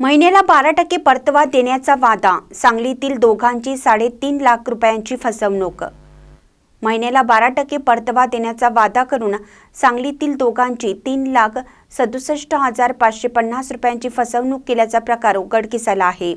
महिन्याला बारा टक्के परतवा देण्याचा वादा सांगलीतील दोघांची साडेतीन लाख रुपयांची फसवणूक. महिन्याला बारा टक्के परतवा देण्याचा वादा करून सांगलीतील दोघांची तीन लाख सदुसष्ट हजार पाचशे पन्नास रुपयांची फसवणूक केल्याचा प्रकार उघडकीस आला आहे.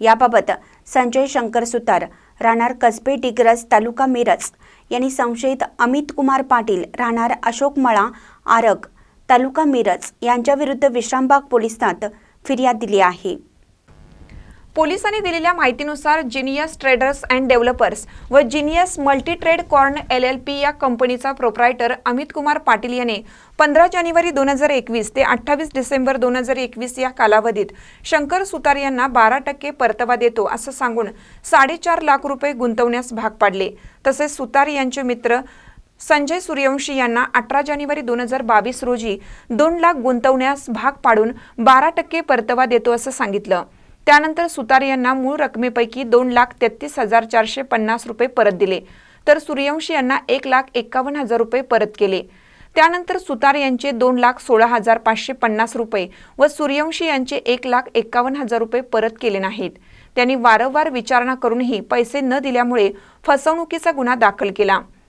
याबाबत संजय शंकर सुतार राहणार कसबे डिग्रस तालुका मिरज यांनी संशयित अमित कुमार पाटील राहणार अशोक मळा आरग तालुका मिरज यांच्याविरुद्ध विश्रामबाग पोलिसात फिर्याद दिली आहे. पोलिसांनी दिलेल्या माहितीनुसार जिनियस ट्रेडर्स अँड डेव्हलपर्स व genius multitrade corn L L P या कंपनीचा प्रोप्रायटर अमित कुमार पाटील याने पंधरा जानेवारी दोन हजार एकवीस ते अठ्ठावीस डिसेंबर दोन हजार एकवीस या कालावधीत शंकर सुतार यांना बारा टक्के परतावा देतो असं सांगून साडेचार लाख रुपये गुंतवण्यास भाग पाडले. तसेच सुतार यांचे मित्र संजय सूर्यवंशी यांना अठरा जानेवारी दोन हजार बावीस रोजी दोन लाख गुंतवण्यास भाग पाडून बारा टक्के परतावा देतो असं सांगितलं. त्यानंतर सुतार यांना मूळ रकमेपैकी दोन लाख तेहतीस हजार चारशे पन्नास रुपये परत दिले. तर सूर्यवंशी यांना एक लाख एक्कावन्न हजार रुपये परत केले. त्यानंतर सुतार यांचे दोन लाख सोळा हजार पाचशे पन्नास रुपये व सूर्यवंशी यांचे एक लाख एक्कावन्न हजार रुपये परत केले नाहीत. त्यांनी वारंवार विचारणा करूनही पैसे न दिल्यामुळे फसवणुकीचा गुन्हा दाखल केला.